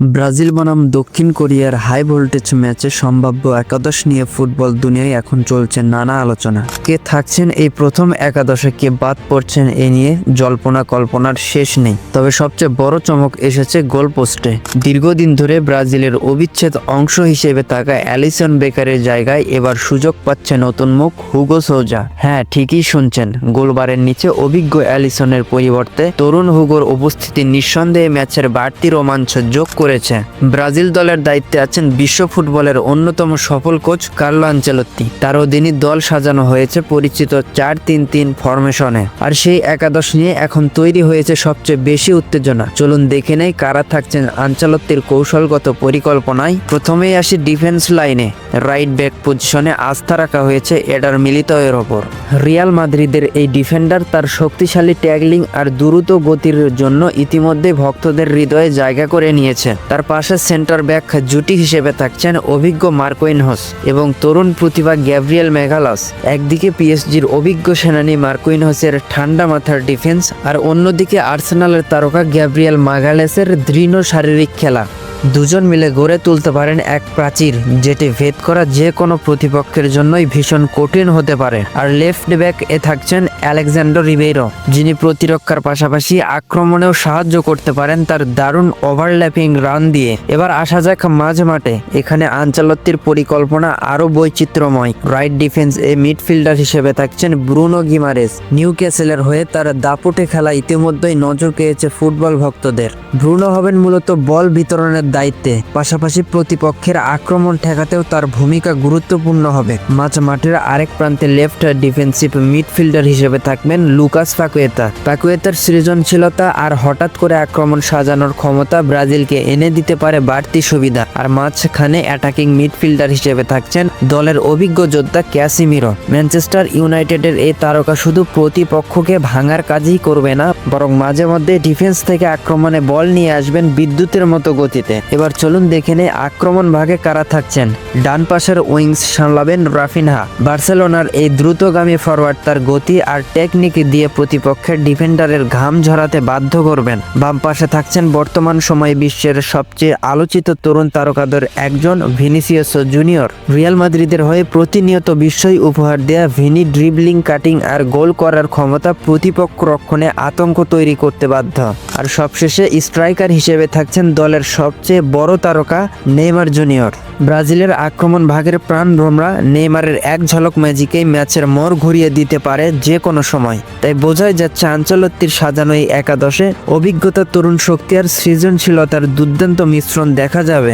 Brazil বনাম দক্ষিণ কোরিয়ার হাই ভোল্টেজ ম্যাচে সম্ভাব্য একাদশ নিয়ে ফুটবল দুনিয়ায় এখন চলছে নানা আলোচনা। কে থাকছেন এই প্রথম একাদশে, কে বাদ পড়ছেন এ নিয়ে জল্পনা কল্পনার শেষ নেই। তবে সবচেয়ে বড় চমক এসেছে গোল পোস্টে। দীর্ঘদিন ধরে ব্রাজিলের অবিচ্ছেদ অংশ হিসেবে থাকা অ্যালিসন বেকারের জায়গায় এবার সুযোগ পাচ্ছে নতুন মুখ হুগো সোজা। হ্যাঁ ঠিকই শুনছেন, গোলবারের নিচে অভিজ্ঞ অ্যালিসনের পরিবর্তে তরুণ হুগোর উপস্থিতি নিঃসন্দেহে ম্যাচের বাড়তি রোমাঞ্চ যোগ করেছে। ব্রাজিল দলের দায়িত্বে আছেন বিশ্ব ফুটবলের অন্যতম সফল কোচ কার্লো আঞ্চেলত্তি তার অধীনে দল সাজানো হয়েছে পরিচিত চার তিন তিন ফরমেশনে। আর সেই একাদশ নিয়ে এখন তৈরি হয়েছে সবচেয়ে বেশি উত্তেজনা। চলুন দেখে নেই কারা থাকছেন আঞ্চলত্তির কৌশলগত পরিকল্পনায়। প্রথমেই আসি ডিফেন্স লাইনে। রাইট ব্যাক পজিশনে আস্থা রাখা হয়েছে এডার মিলিতয়ের ওপর। রিয়াল মাদ্রিদের এই ডিফেন্ডার তার শক্তিশালী ট্যাগলিং আর দ্রুত গতির জন্য ইতিমধ্যে ভক্তদের হৃদয়ে জায়গা করে নিয়েছে। তার পাশে সেন্টার ব্যাক জুটি হিসেবে থাকছেন অভিজ্ঞ মার্কোইনহস এবং তরুণ প্রতিভা গ্যাব্রিয়েল মেঘালস। একদিকে পিএসজির অভিজ্ঞ সেনানী মার্কোইনহসের ঠান্ডা মাথার ডিফেন্স আর অন্যদিকে আর্সেনালের তারকা গ্যাব্রিয়েল মাগালেসের দৃঢ় শারীরিক খেলা। দুজন মিলে গড়ে তুলতে পারেন এক প্রাচীর, যেটি ভেদ করা যে কোনো প্রতিপক্ষের জন্যই ভীষণ কঠিন হতে পারে। আর লেফট ব্যাক এ থাকছেন আলেকজান্ডার রিবেরো যিনি প্রতিরক্ষার পাশাপাশি আক্রমণেও সাহায্য করতে পারেন তার দারুণ ওভারল্যাপিং রান দিয়ে। এবার আসা যাক মাঝ মাঠে, এখানে আঞ্চলত্তির পরিকল্পনা আরও বৈচিত্র্যময়। রাইট ডিফেন্স এ মিডফিল্ডার হিসেবে থাকছেন ব্রুনো গিমারেস। নিউ ক্যাসেলের হয়ে তার দাপুটে খেলা ইতিমধ্যেই নজর কেড়েছে ফুটবল ভক্তদের। ব্রুনো হবেন মূলত বল বিতরণের দায়িত্বে। পাশাপাশি প্রতিপক্ষের আক্রমণ ঠেকাতেও তার ভূমিকা গুরুত্বপূর্ণ হবে। মাঝ মাঠের আরেক প্রান্তে লেফট ডিফেন্সিভ মিডফিল্ডার হিসেবে থাকবেন লুকাস পাকুয়েতা। পাকুয়েতার সৃজনশীলতা আর হঠাৎ করে আক্রমণ সাজানোর ক্ষমতা ব্রাজিলকে এনে দিতে পারে বাড়তি সুবিধা। আর মাঝখানে অ্যাটাকিং মিডফিল্ডার হিসেবে থাকছেন দলের অভিজ্ঞ যোদ্ধা ক্যাসিমিরো। ম্যানচেস্টার ইউনাইটেডের এই তারকা শুধু প্রতিপক্ষকে ভাঙার কাজই করবে না, বরং মাঝে মধ্যে ডিফেন্স থেকে আক্রমণে বল নিয়ে আসবেন বিদ্যুতের মতো গতিতে। এবার চলুন দেখে নেই আক্রমণ ভাগে কারা থাকছেন। ডান পাশের উইংস সামলাবেন রাফিনহা। বার্সেলোনার এই দ্রুতগামী ফরওয়ার্ড তার গতি আর টেকনিক দিয়ে প্রতিপক্ষের ডিফেন্ডারের ঘাম ঝরাতে বাধ্য করবেন। বাম পাশে থাকছেন বর্তমান সময়ে বিশ্বের সবচেয়ে আলোচিত তরুণ তারকাদের একজন ভিনিসিয়াস জুনিয়র। রিয়াল মাদ্রিদের হয়ে প্রতিনিয়ত বিশ্বই উপহার দেয়া ভিনি ড্রিবলিং, কাটিং আর গোল করার ক্ষমতা প্রতিপক্ষ রক্ষণে আতঙ্ক তৈরি করতে বাধ্য। আর সবশেষে স্ট্রাইকার হিসেবে থাকছেন দলের সবচেয়ে বড় তারকা নেইমার জুনিয়র। ব্রাজিলের আক্রমণ ভাগের প্রাণ ভ্রমরা নেইমারের এক ঝলক ম্যাজিকেই ম্যাচের মোড় ঘুরিয়ে দিতে পারে যে কোনো সময়। তাই বোঝাই যাচ্ছে আঞ্চলত্তির সাজানো এই একাদশে অভিজ্ঞতা তরুণ শক্তি আর সৃজনশীলতার দুর্দান্ত মিশ্রণ দেখা যাবে।